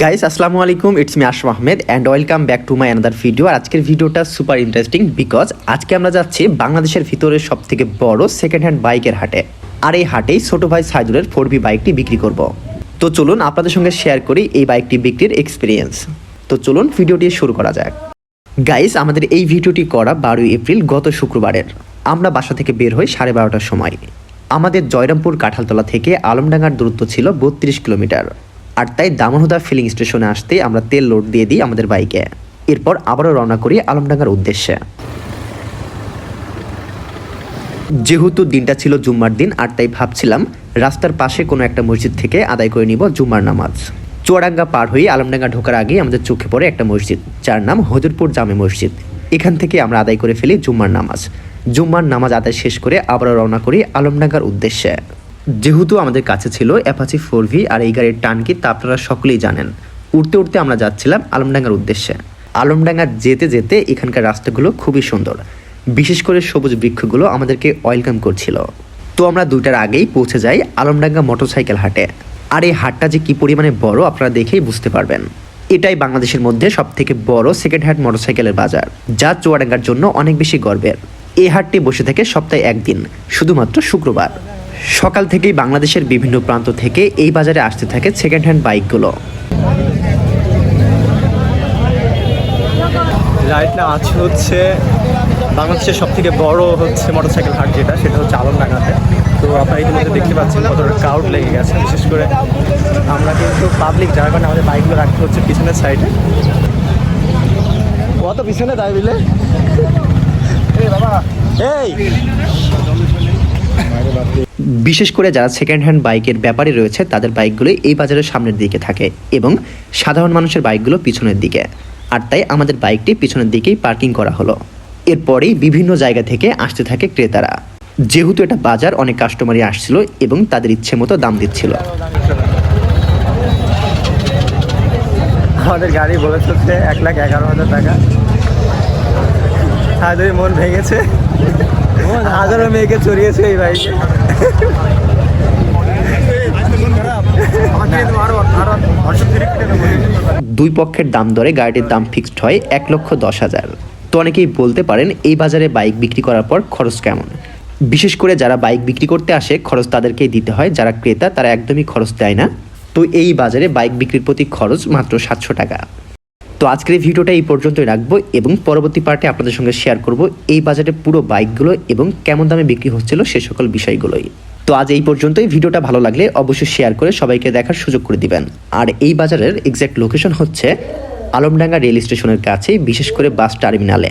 Guys আসসালামু আলাইকুম। It's me Ashraf Ahmed and welcome back to my another video আর আজকের ভিডিওটা সুপার ইন্টারেস্টিং বিকজ আজকে আমরা যাচ্ছি বাংলাদেশের ভিতরে সব থেকে বড় সেকেন্ড হ্যান্ড বাইকের হাটে। আর এই হাটেই ছোট ভাই সাইদুলের ফোর বি বাইকটি বিক্রি করব। তো চলুন আপনাদের সঙ্গে শেয়ার করি এই বাইকটি বিক্রির এক্সপিরিয়েন্স তো চলুন ভিডিওটি শুরু করা যাক। গাইস আমাদের এই ভিডিওটি করা বারোই এপ্রিল, গত শুক্রবারের। আমরা বাসা থেকে বের হই সাড়ে বারোটার সময়। আমাদের জয়রামপুর কাঁঠালতলা থেকে আলমডাঙ্গার দূরত্ব ছিল বত্রিশ কিলোমিটার। আর তাই দামনহুদা ফিলিং স্টেশনে আসতে আমরা তেল লোড দিয়ে দিই আমাদের বাইকে এরপর আবারও রওনা করি আলমডাঙ্গার উদ্দেশ্যে। যেহেতু দিনটা ছিল জুম্মার দিন, আর তাই ভাবছিলাম রাস্তার পাশে কোনো একটা মসজিদ থেকে আদায় করে নিব জুম্মার নামাজ। চুয়াডাঙ্গা পার হয়ে আলমডাঙ্গা ঢোকার আগেই আমাদের চোখে পড়ে একটা মসজিদ, যার নাম হজরপুর জামে মসজিদ। এখান থেকে আমরা আদায় করে ফেলি জুম্মার নামাজ। জুম্মার নামাজ আদায় শেষ করে আবারও রওনা করি আলমডাঙ্গার উদ্দেশ্যে। যেহেতু আমাদের কাছে ছিল অ্যাপাচি ফোর ভি আর এই গাড়ির টান কি তা আপনারা সকলেই জানেন। উঠতে উঠতে আমরা যাচ্ছিলাম আলমডাঙ্গার উদ্দেশ্যে। আলমডাঙ্গা যেতে যেতে এখানকার রাস্তাগুলো খুবই সুন্দর। বিশেষ করে সবুজ বৃক্ষগুলো আমাদেরকে ওয়েলকাম করছিল। তো আমরা দুইটার আগেই পৌঁছে যাই আলমডাঙ্গা মোটরসাইকেল হাটে। আর এই হাটটা যে কি পরিমাণে বড় আপনারা দেখেই বুঝতে পারবেন। এটাই বাংলাদেশের মধ্যে সব থেকে বড় সেকেন্ড হ্যান্ড মোটরসাইকেলের বাজার, যা চুয়াডাঙ্গার জন্য অনেক বেশি গর্বের। এই হাটটি বসে থাকে সপ্তাহে একদিন, শুধুমাত্র শুক্রবার। সকাল থেকেই বাংলাদেশের বিভিন্ন প্রান্ত থেকে এই বাজারে আসতে থাকে সেকেন্ড হ্যান্ড বাইকগুলো রাইট না আছে হচ্ছে বাংলাদেশের সব থেকে বড় হচ্ছে মোটরসাইকেল হাট যেটা, সেটা হচ্ছে আলমডাঙ্গাতে। তো আপনারা ইতিমধ্যে দেখতে পাচ্ছেন কতটা ক্রাউড লেগে গেছে। বিশেষ করে আমরা কিন্তু পাবলিক যার কারণে আমাদের বাইকগুলো রাখতে হচ্ছে পিছনের সাইডে কত পিছনে তাই বিলে এই বাবা, এই! বিশেষ করে যারা সেকেন্ড হ্যান্ড বাইকের ব্যাপারে রয়েছে, তাদের বাইকগুলো এই বাজারের সামনের দিকে থাকে এবং সাধারণ মানুষের বাইকগুলো পিছনের দিকে। আর তাই আমাদের বাইকটি পিছনের দিকেই পার্কিং করা হলো। এরপরেই বিভিন্ন জায়গা থেকে আসতে থাকে ক্রেতারা। যেহেতু এটা বাজার, অনেক কাস্টমারই আসছিল এবং তাদের ইচ্ছে মতো দাম দিচ্ছিল। আমাদের গাড়ি বলেছে হচ্ছে এক লাখ এগারো হাজার টাকা। হাজারে মন ভেঙেছে। হাজারো মেয়েকে চড়িয়েছে এই বাইকে দুই পক্ষের দাম দরে গাড়িটির দাম ফিক্সড হয় এক লক্ষ দশ হাজার। তো অনেকেই বলতে পারেন, এই বাজারে বাইক বিক্রি করার পর খরচ কেমন? বিশেষ করে যারা বাইক বিক্রি করতে আসে, খরচ তাদেরকেই দিতে হয়, যারা ক্রেতা তারা একদমই খরচ দেয় না। তো এই বাজারে বাইক বিক্রির প্রতি খরচ মাত্র সাতশো টাকা। তো আজকের এই ভিডিওটা এই পর্যন্তই রাখব এবং পরবর্তী পার্টে আপনাদের সঙ্গে শেয়ার করব এই বাজারে পুরো বাইকগুলো এবং কেমন দামে বিক্রি হচ্ছিল সে সকল বিষয়গুলোই। তো আজ এই পর্যন্তই। ভিডিওটা ভালো লাগলে অবশ্যই শেয়ার করে সবাইকে দেখার সুযোগ করে দিবেন। আর এই বাজারের এক্স্যাক্ট লোকেশন হচ্ছে আলমডাঙ্গা রেল স্টেশনের কাছে বিশেষ করে বাস টার্মিনালে।